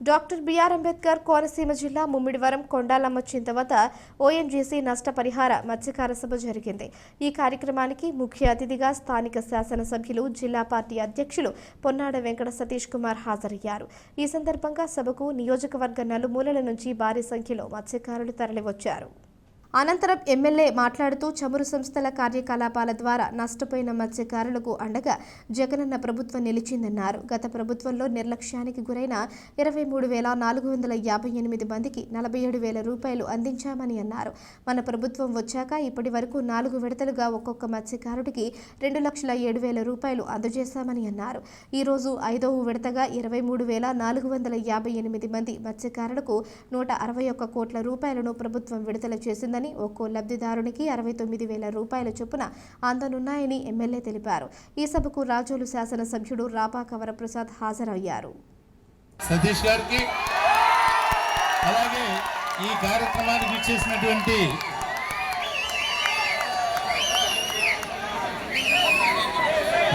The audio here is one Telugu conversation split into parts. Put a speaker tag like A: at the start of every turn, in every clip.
A: డాక్టర్ బిఆర్ అంబేద్కర్ కోనసీమ జిల్లా ముమ్మిడివరం కొండాలమ్మ చింత వద్ద ఓఎన్జీసీ నష్టపరిహార మత్స్యకార సభ జరిగింది. ఈ కార్యక్రమానికి ముఖ్య అతిథిగా స్థానిక శాసనసభ్యులు జిల్లా పార్టీ అధ్యక్షులు పొన్నాడ వెంకట సతీష్ కుమార్ హాజరయ్యారు. ఈ సందర్భంగా సభకు నియోజకవర్గ నలుమూలల నుంచి భారీ సంఖ్యలో మత్స్యకారులు తరలివచ్చారు. అనంతరం ఎమ్మెల్యే మాట్లాడుతూ చమురు సంస్థల కార్యకలాపాల ద్వారా నష్టపోయిన మత్స్యకారులకు అండగా జగనన్న ప్రభుత్వం నిలిచిందన్నారు. గత ప్రభుత్వంలో నిర్లక్ష్యానికి గురైన ఇరవై మూడు వేల నాలుగు వందల యాభై ఎనిమిది మందికి నలభై ఏడు వేల రూపాయలు అందించామని అన్నారు. మన ప్రభుత్వం వచ్చాక ఇప్పటి వరకు నాలుగు విడతలుగా ఒక్కొక్క మత్స్యకారుడికి రెండు లక్షల ఏడు వేల రూపాయలు అందజేశామని అన్నారు. ఈరోజు ఐదవ విడతగా ఇరవై మూడు వేల నాలుగు వందల యాభై ఎనిమిది మంది మత్స్యకారులకు నూట అరవై ఒక్క కోట్ల రూపాయలను ప్రభుత్వం విడుదల చేసిందని ఒక్కో లబ్ధిదారునికి అరవై తొమ్మిది వేల రూపాయల చొప్పున అందనున్నాయని ఎమ్మెల్యే తెలిపారు. ఈ సభకు రాజోలు శాసనసభ్యుడు రాపాక వరప్రసాద్ హాజరయ్యారు.
B: సతీష్ గారికి అలాగే ఈ కార్యక్రమానికి ఇచ్చేసినటువంటి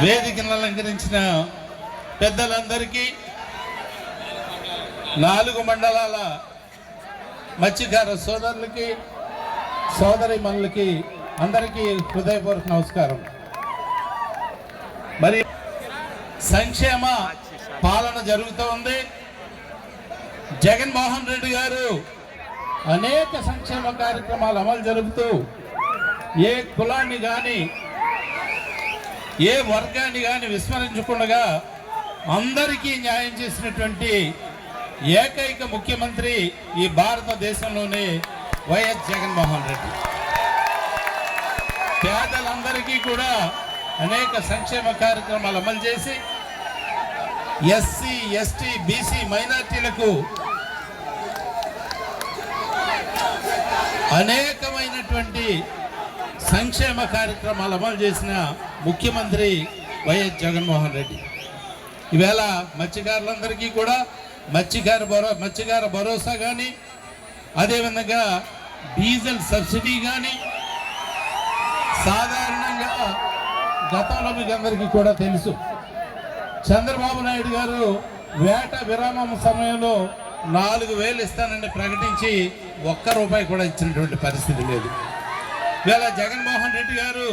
B: వేదికను అలంకరించిన పెద్దలందరికీ నాలుగు మండలాల మత్స్యకార సోదరులకి సోదరి మనులకి అందరికీ హృదయపూర్వక నమస్కారం. మరి సంక్షేమ పాలన జరుగుతూ ఉంది. జగన్మోహన్ రెడ్డి గారు అనేక సంక్షేమ కార్యక్రమాలు అమలు జరుపుతూ ఏ కులాన్ని కానీ ఏ వర్గాన్ని కానీ విస్మరించకుండా అందరికీ న్యాయం చేసినటువంటి ఏకైక ముఖ్యమంత్రి ఈ భారతదేశంలోనే వైఎస్ జగన్మోహన్ రెడ్డి. పేదలందరికీ కూడా అనేక సంక్షేమ కార్యక్రమాలు అమలు చేసి ఎస్సీ ఎస్టీ బీసీ మైనార్టీలకు అనేకమైనటువంటి సంక్షేమ కార్యక్రమాలు అమలు చేసిన ముఖ్యమంత్రి వైఎస్ జగన్మోహన్ రెడ్డి. ఈవేళ మత్స్యకారులందరికీ కూడా మత్స్యకార భరో మత్స్యకార భరోసా కానీ అదేవిధంగా డీజిల్ సబ్సిడీ కానీ సాధారణంగా గతంలో మీకు అందరికీ కూడా తెలుసు. చంద్రబాబు నాయుడు గారు వేట విరామం సమయంలో నాలుగు వేలు ఇస్తానని ప్రకటించి ఒక్క రూపాయి కూడా ఇచ్చినటువంటి పరిస్థితి లేదు. ఇవాళ జగన్మోహన్ రెడ్డి గారు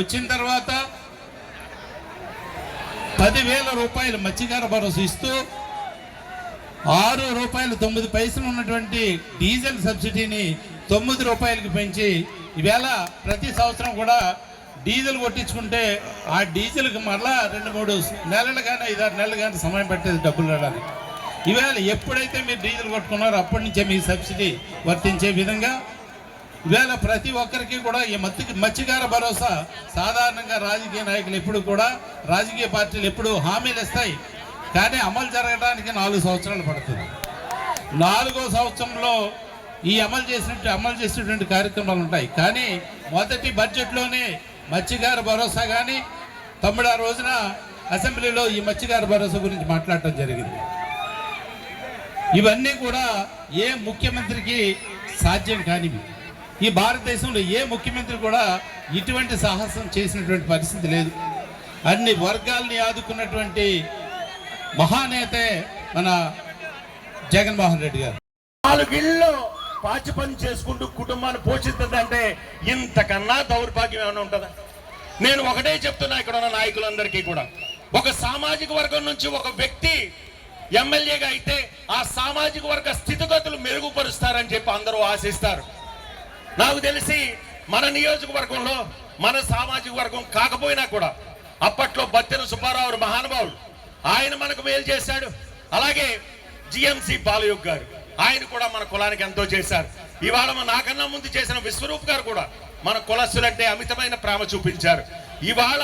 B: వచ్చిన తర్వాత పదివేల రూపాయలు మత్స్యకార భరోసా ఇస్తూ ఆరు రూపాయలు తొమ్మిది పైసలు ఉన్నటువంటి డీజిల్ సబ్సిడీని తొమ్మిది రూపాయలకి పెంచి ఈవేళ ప్రతి సంవత్సరం కూడా డీజిల్ కొట్టించుకుంటే ఆ డీజిల్కి మరలా రెండు మూడు నెలలు కానీ ఐదారు నెలలు కానీ సమయం పట్టేది డబ్బులు రావడానికి. ఈవేళ ఎప్పుడైతే మీరు డీజిల్ కొట్టుకున్నారో అప్పటి నుంచే మీ సబ్సిడీ వర్తించే విధంగా ఈవేళ ప్రతి ఒక్కరికి కూడా ఈ మత్స్య మత్స్యకార భరోసా సాధారణంగా రాజకీయ నాయకులు ఎప్పుడు కూడా రాజకీయ పార్టీలు ఎప్పుడు హామీలు ఇస్తాయి. కానీ అమలు జరగడానికి నాలుగు సంవత్సరాలు పడుతుంది. నాలుగో సంవత్సరంలో ఈ అమలు చేసినట్టు అమలు చేసినటువంటి కార్యక్రమాలు ఉంటాయి. కానీ మొదటి బడ్జెట్లోనే మత్స్యకార భరోసా కానీ తొమ్మిదో రోజున అసెంబ్లీలో ఈ మత్స్యకార భరోసా గురించి మాట్లాడటం జరిగింది. ఇవన్నీ కూడా ఏ ముఖ్యమంత్రికి సాధ్యం కానివి. ఈ భారతదేశంలో ఏ ముఖ్యమంత్రి కూడా ఇటువంటి సాహసం చేసినటువంటి పరిస్థితి లేదు. అన్ని వర్గాల్ని ఆదుకున్నటువంటి మహానేతే మన జగన్మోహన్ రెడ్డి గారు.
C: నాలుగిళ్ళు పాచి పని చేసుకుంటూ కుటుంబాన్ని పోషిస్తుందంటే ఇంతకన్నా దౌర్భాగ్యం ఏమైనా ఉంటుందా? నేను ఒకటే చెప్తున్నా ఇక్కడ ఉన్న నాయకులందరికీ కూడా. ఒక సామాజిక వర్గం నుంచి ఒక వ్యక్తి ఎమ్మెల్యేగా అయితే ఆ సామాజిక వర్గ స్థితిగతులు మెరుగుపరుస్తారని చెప్పి అందరూ ఆశిస్తారు. నాకు తెలిసి మన నియోజకవర్గంలో మన సామాజిక వర్గం కాకపోయినా కూడా అప్పట్లో బత్తెన సుబ్బారావు మహానుభావుడు ఆయన మనకు మేలు చేశాడు. అలాగే జిఎంసి బాలయోగ్ గారు ఆయన కూడా మన కులానికి ఎంతో చేశారు. ఇవాళ మన నాకన్నా ముందు చేసిన విశ్వరూప్ గారు కూడా మన కులస్తులంటే అమితమైన ప్రేమ చూపించారు. ఇవాళ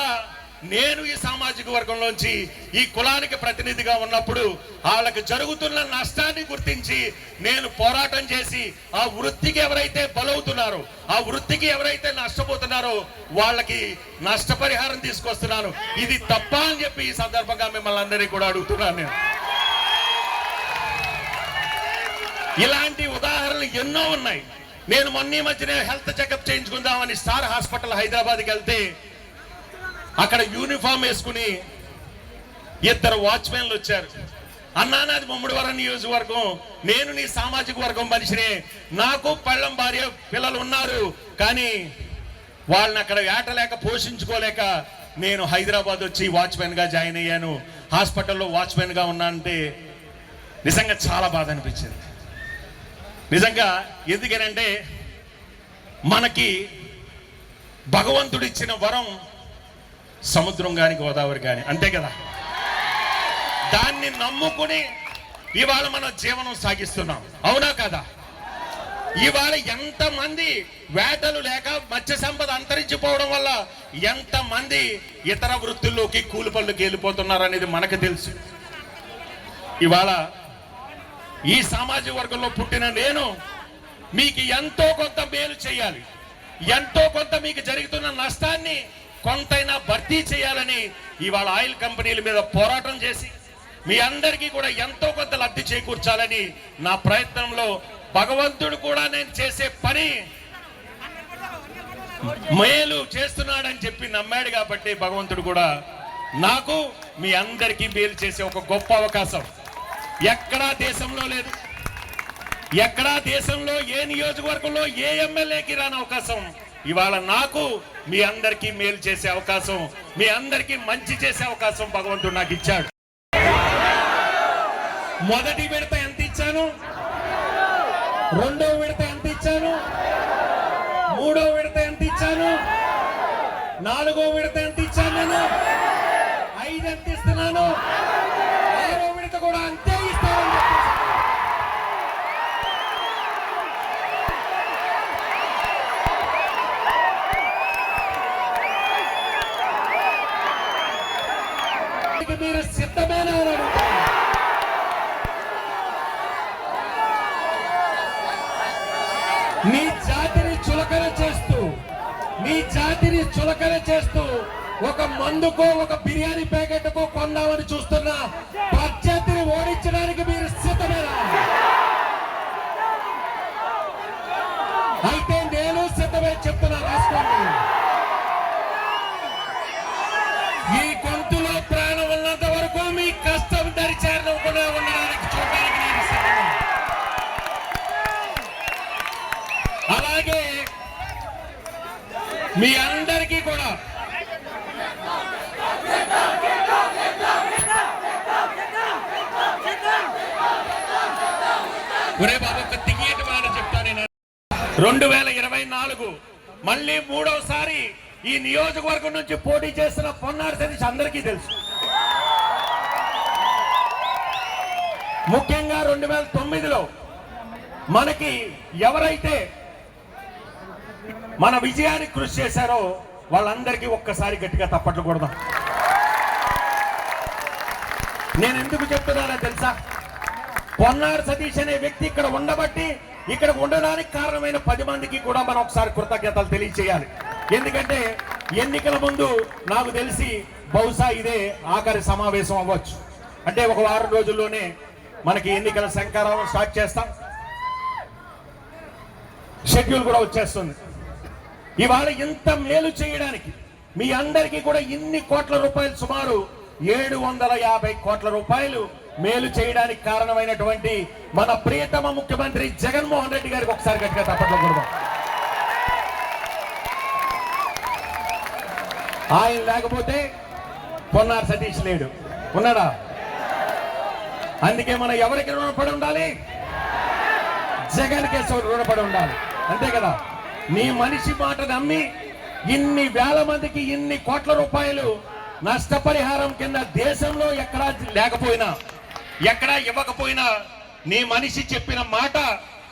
C: నేను ఈ సామాజిక వర్గంలోంచి ఈ కులానికి ప్రతినిధిగా ఉన్నప్పుడు వాళ్ళకి జరుగుతున్న నష్టాన్ని గుర్తించి నేను పోరాటం చేసి ఆ వృత్తికి ఎవరైతే బలవుతున్నారో ఆ వృత్తికి ఎవరైతే నష్టపోతున్నారో వాళ్ళకి నష్టపరిహారం తీసుకొస్తున్నాను. ఇది తప్ప అని చెప్పి ఈ సందర్భంగా మిమ్మల్ని అందరినీ కూడా అడుగుతున్నాను నేను. ఇలాంటి ఉదాహరణలు ఎన్నో ఉన్నాయి. నేను మొన్న మధ్యనే హెల్త్ చెకప్ చేయించుకుందామని స్టార్ హాస్పిటల్ హైదరాబాద్కి వెళ్తే అక్కడ యూనిఫామ్ వేసుకుని ఇద్దరు వాచ్మెన్లు వచ్చారు. అన్నా నాది ముమ్మడివరం నియోజకవర్గం. నేను నీ సామాజిక వర్గం మనిషిని. నాకు పళ్ళం భార్య పిల్లలు ఉన్నారు. కానీ వాళ్ళని అక్కడ ఏటలేక పోషించుకోలేక నేను హైదరాబాద్ వచ్చి వాచ్మెన్గా జాయిన్ అయ్యాను. హాస్పిటల్లో వాచ్మెన్గా ఉన్నా అంటే నిజంగా చాలా బాధ అనిపించింది. నిజంగా ఎందుకనంటే మనకి భగవంతుడిచ్చిన వరం సముద్రం కానీ గోదావరి కానీ అంతే కదా? దాన్ని నమ్ముకుని ఇవాళ మన జీవనం సాగిస్తున్నాం. అవునా కదా? ఇవాళ ఎంతమంది వేటలు లేక మత్స్య సంపద అంతరించిపోవడం వల్ల ఎంతమంది ఇతర వృత్తుల్లోకి కూలి పనులకు వెళ్ళిపోతున్నారు అనేది మనకు తెలుసు. ఇవాళ ఈ సామాజిక వర్గంలో పుట్టిన నేను మీకు ఎంతో కొంత మేలు చేయాలి. ఎంతో కొంత మీకు జరుగుతున్న నష్టాన్ని కొంతైనా భర్తీ చేయాలని ఇవాళ ఆయిల్ కంపెనీల మీద పోరాటం చేసి మీ అందరికీ కూడా ఎంతో కొంత లబ్ధి చేకూర్చాలని నా ప్రయత్నంలో భగవంతుడు కూడా నేను చేసే పని మేలు చేస్తున్నాడని చెప్పి నమ్మాడు కాబట్టి భగవంతుడు కూడా నాకు మీ అందరికీ మేలు చేసే ఒక గొప్ప అవకాశం. ఎక్కడా దేశంలో లేదు. ఎక్కడా దేశంలో ఏ నియోజకవర్గంలో ఏ ఎమ్మెల్యేకి రాని అవకాశం. ఇవాళ నాకు మీ అందరికీ మేలు చేసే అవకాశం మీ అందరికీ మంచి చేసే అవకాశం భగవంతుడు నాకు ఇచ్చాడు. మొదటి విడత ఎంత ఇచ్చాను? రెండో విడత ఎంత ఇచ్చాను? మూడో విడత ఎంత ఇచ్చాను? నాలుగో విడత జాతిని చులకన చేస్తూ మీ జాతిని చులకన చేస్తూ ఒక మందుకో ఒక బిర్యానీ ప్యాకెట్కో కొందామని చూస్తున్న పద్ధతిని ఓడించడానికి మీరు సిద్ధమేనా? అయితే నేను సిద్ధమే చెప్తున్నా రాసుకోండి. మీ అందరికీ కూడా. ఒరే బాబు ఒక తియ్యేటి మాట చెప్తాను నేను. రెండు వేల ఇరవై నాలుగు మళ్ళీ మూడవసారి ఈ నియోజకవర్గం నుంచి పోటీ చేస్తున్న పొన్నాడు సతీష్ అందరికీ తెలుసు. ముఖ్యంగా రెండు వేల తొమ్మిదిలో మనకి ఎవరైతే మన విజయానికి కృషి చేశారో వాళ్ళందరికీ ఒక్కసారి గట్టిగా తప్పట్లు కొడదాం. నేను ఎందుకు చెప్తున్నానో తెలుసా? పొన్నారు సతీష్ అనే వ్యక్తి ఇక్కడ ఉండబట్టి ఇక్కడ ఉండడానికి కారణమైన పది మందికి కూడా మనం ఒకసారి కృతజ్ఞతలు తెలియచేయాలి. ఎందుకంటే ఎన్నికల ముందు నాకు తెలిసి బహుశా ఇదే ఆఖరి సమావేశం అవ్వచ్చు. అంటే ఒక వారం రోజుల్లోనే మనకి ఎన్నికల శంకారం స్టార్ట్ చేస్తాం. షెడ్యూల్ కూడా వచ్చేస్తుంది. ఇవాళ ఇంత మేలు చేయడానికి మీ అందరికీ కూడా ఇన్ని కోట్ల రూపాయలు సుమారు ఏడు వందల యాభై కోట్ల రూపాయలు మేలు చేయడానికి కారణమైనటువంటి మన ప్రియతమ ముఖ్యమంత్రి జగన్మోహన్ రెడ్డి గారికి ఒకసారి గట్టిగా తప్పట్లో కొడదాం. ఆయన లేకపోతే పొన్నార్ సతీష్ లేడు. ఉన్నాడా? అందుకే మనం ఎవరికి రుణపడి ఉండాలి? జగన్ కేశవ్ రుణపడి ఉండాలి. అంతే కదా? నీ మనిషి మాట నమ్మి ఇన్ని వేల మందికి ఇన్ని కోట్ల రూపాయలు నష్టపరిహారం కింద దేశంలో ఎక్కడా లేకపోయినా ఎక్కడా ఇవ్వకపోయినా నీ మనిషి చెప్పిన మాట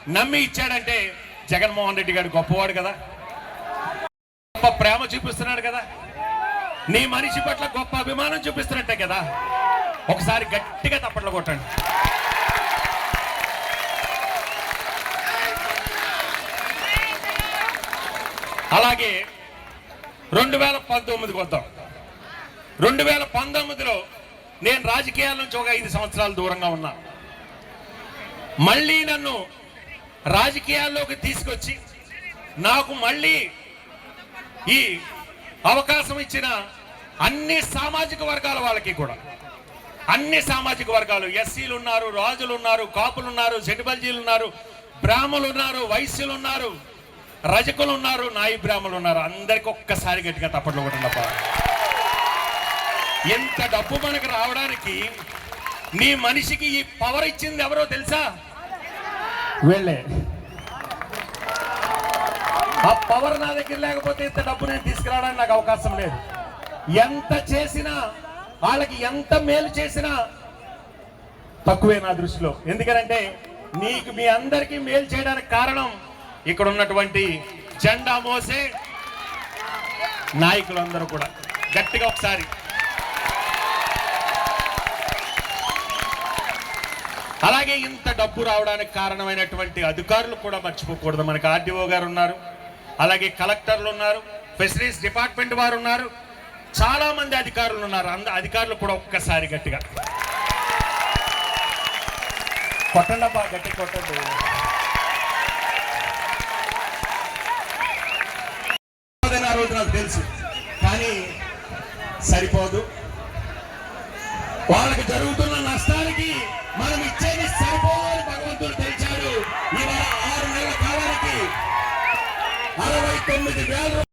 C: నమ్మి ఇచ్చాడంటే జగన్మోహన్ రెడ్డి గారు గొప్పవాడు కదా. గొప్ప ప్రేమ చూపిస్తున్నాడు కదా. నీ మనిషి పట్ల గొప్ప అభిమానం చూపిస్తున్నట్టే కదా. ఒకసారి గట్టిగా తప్పట్లు కొట్టండి. అలాగే రెండు వేల పంతొమ్మిదికి వద్దాం. రెండు వేల పంతొమ్మిదిలో నేను రాజకీయాల నుంచి ఒక ఐదు సంవత్సరాలు దూరంగా ఉన్నా. మళ్ళీ నన్ను రాజకీయాల్లోకి తీసుకొచ్చి నాకు మళ్ళీ ఈ అవకాశం ఇచ్చిన అన్ని సామాజిక వర్గాల వాళ్ళకి కూడా. అన్ని సామాజిక వర్గాలు ఎస్సీలు ఉన్నారు రాజులు ఉన్నారు కాపులు ఉన్నారు సెటిబల్జీలు ఉన్నారు బ్రాహ్మలు ఉన్నారు వైశ్యులు ఉన్నారు రజకులు ఉన్నారు నాయి బ్రాహ్మలు ఉన్నారు. అందరికి ఒక్కసారి గట్టిగా తప్పట్లు కొట్టండి ఎంత డబ్బు మనకు రావడానికి నీ మనిషికి ఈ పవర్ ఇచ్చింది ఎవరో తెలుసా? వెళ్ళే. ఆ పవర్ నా దగ్గర లేకపోతే ఇంత డబ్బు నేను తీసుకురావడానికి నాకు అవకాశం లేదు. ఎంత చేసినా వాళ్ళకి ఎంత మేలు చేసినా తక్కువే నా దృష్టిలో. ఎందుకంటే నీకు మీ అందరికీ మేలు చేయడానికి కారణం ఇక్కడ ఉన్నటువంటి జెండా మోసే నాయకులందరూ కూడా. గట్టిగా ఒకసారి. అలాగే ఇంత డబ్బు రావడానికి కారణమైనటువంటి అధికారులు కూడా మర్చిపోకూడదు. మనకి ఆర్డీఓ గారు ఉన్నారు అలాగే కలెక్టర్లు ఉన్నారు ఫిషరీస్ డిపార్ట్మెంట్ వారు ఉన్నారు చాలా మంది అధికారులు ఉన్నారు. అంద అధికారులు కూడా ఒక్కసారి గట్టిగా. కొట్టండి బాగా గట్టి కొట్టండి. అవుతుంది నాకు తెలుసు. కానీ సరిపోదు. వాళ్ళకి జరుగుతున్న నష్టానికి మనం ఇచ్చేది సరిపోదు భగవంతుడు తెలిచాడు. ఇవాళ ఆరు నెలల కాలానికి అరవై తొమ్మిది వేల